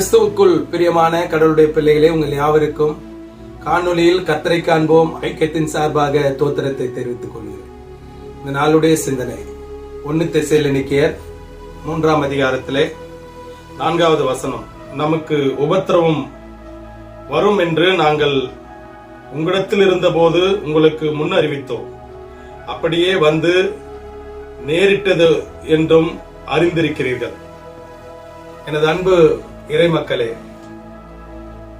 கிறிஸ்துவுக்குள் பிரியமான கடவுளுடைய பிள்ளைகளே உங்கள் யாவருக்கும் காணொலியில் கத்தரை காண்போம். ஐக்கியத்தின் சார்பாக தோத்திரத்தை தெரிவித்துக் கொள்கிறேன். இந்த நாளுடைய சிந்தனை ஒன்னு திசையிலனிக்கியர் மூன்றாம் அதிகாரத்திலே நான்காவது வசனம் நமக்கு உபத்திரவம் வரும் என்று நாங்கள் உங்களிடத்தில் இருந்தபோது உங்களுக்கு முன் அறிவித்தோம். அப்படியே வந்து நேரிட்டது என்றும் அறிந்திருக்கிறீர்கள். எனது அன்பு இறைமக்களே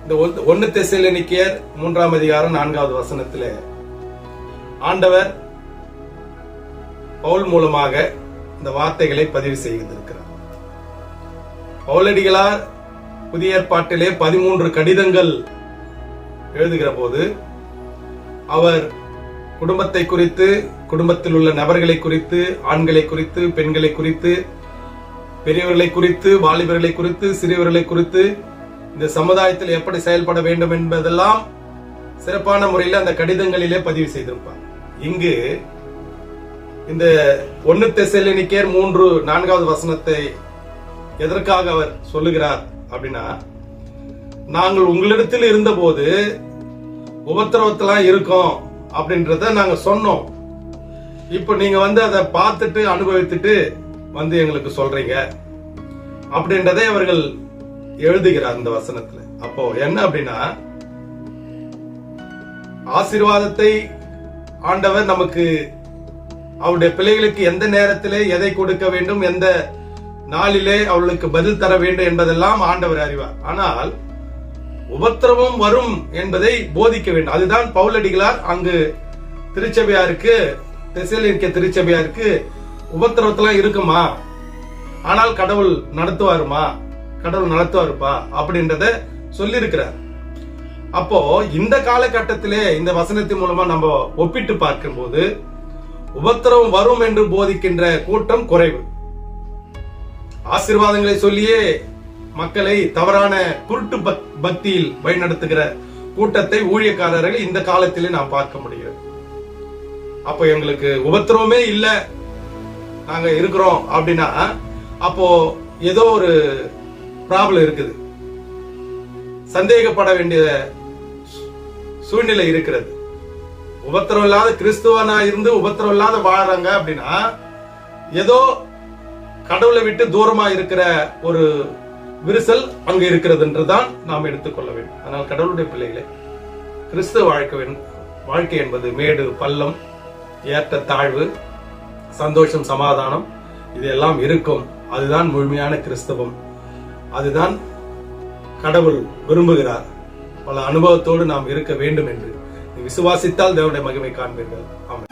இந்த ஒன்று- ஒன்னு தெசைலனிக்கியர் மூன்றாம் அதிகாரம் நான்காவது வசனத்திலே ஆண்டவர் பவுல் மூலமாக இந்த வார்த்தைகளை பதிவு செய்திருக்கிறார். பவுலடிகளார் புதிய ஏற்பாட்டிலே பதிமூன்று கடிதங்கள் எழுதுகிற போது அவர் குடும்பத்தை குறித்து குடும்பத்தில் உள்ள நபர்களை குறித்து ஆண்களை குறித்து பெண்களை குறித்து பெரியவர்களை குறித்து வாலிபர்களை குறித்து சிறியவர்களை குறித்து இந்த சமுதாயத்தில் எப்படி செயல்பட வேண்டும் என்பதெல்லாம் சிறப்பான முறையில் அந்த கடிதங்களிலே பதிவு செய்திருப்பார். இங்கு இந்த ஒன்னு தெசலினிக்கேர் மூன்று நான்காவது வசனத்தை எதற்காக அவர் சொல்லுகிறார் அப்படின்னா நாங்கள் உங்களிடத்தில் இருந்தபோது உபத்திரவத்தெல்லாம் இருக்கோம் அப்படின்றத நாங்க சொன்னோம். இப்போ நீங்க வந்து அதை பார்த்துட்டு அனுபவித்துட்டு வந்து எங்களுக்கு சொல்றீங்க அப்படின்றதை அவர்கள் எழுதுகிறார் இந்த வசனத்துல. அப்போ என்ன அப்படின்னா ஆசீர்வாதத்தை ஆண்டவர் நமக்கு அவருடைய பிள்ளைகளுக்கு எந்த நேரத்திலே எதை கொடுக்க வேண்டும் எந்த நாளிலே அவளுக்கு பதில் தர வேண்டும் என்பதெல்லாம் ஆண்டவர் அறிவார். ஆனால் உபத்திரவம் வரும் என்பதை போதிக்க வேண்டும். அதுதான் பவுலடிகளார் அங்கு திருச்சபையாருக்கு திசையில் இருக்க திருச்சபையாருக்கு உபத்திரவத்தெல்லாம் இருக்குமா? ஆனால் கடவுள் நடத்துவாருமா? கடவுள் நடத்துவாருப்பா? அப்படின்றத சொல்லியிருக்கிறார். அப்போ இந்த காலகட்டத்திலே இந்த வசனத்தின் மூலமா நம்ம ஒப்பிட்டு பார்க்கும்போது உபத்திரவம் வரும் என்று போதிக்கின்ற கூட்டம் குறைவு. ஆசீர்வாதங்களை சொல்லியே மக்களை தவறான குருட்டு பக்தியில் வழிநடத்துகிற கூட்டத்தை ஊழியக்காரர்கள் இந்த காலத்திலே நாம் பார்க்க முடிகிறது. அப்போ எங்களுக்கு உபத்திரவமே இல்லை. நாங்க இருக்கிறோம் அப்படின்னா அப்போ ஏதோ ஒரு ப்ராப்ளம் இருக்குது. சந்தேகப்பட வேண்டிய சூழ்நிலை இருக்கிறது. உபத்திரம் இல்லாத கிறிஸ்துவனா இருந்து உபத்திரம் இல்லாத வாழறாங்க அப்படின்னா ஏதோ கடவுளை விட்டு தூரமா இருக்கிற ஒரு விரிசல் அங்க இருக்கிறது என்றுதான் நாம் எடுத்துக்கொள்ள வேண்டும். அதனால் கடவுளுடைய பிள்ளைகளே கிறிஸ்துவ வாழ்க்கை வாழ்க்கை என்பது மேடு பள்ளம் ஏற்ற தாழ்வு சந்தோஷம் சமாதானம் இதெல்லாம் இருக்கும். அதுதான் முழுமையான கிறிஸ்தவம். அதுதான் கடவுள் விரும்புகிறார். பல அனுபவத்தோடு நாம் இருக்க வேண்டும் என்று. விசுவாசித்தால் தேவனுடைய மகிமை காண்பீர்கள். ஆமாம்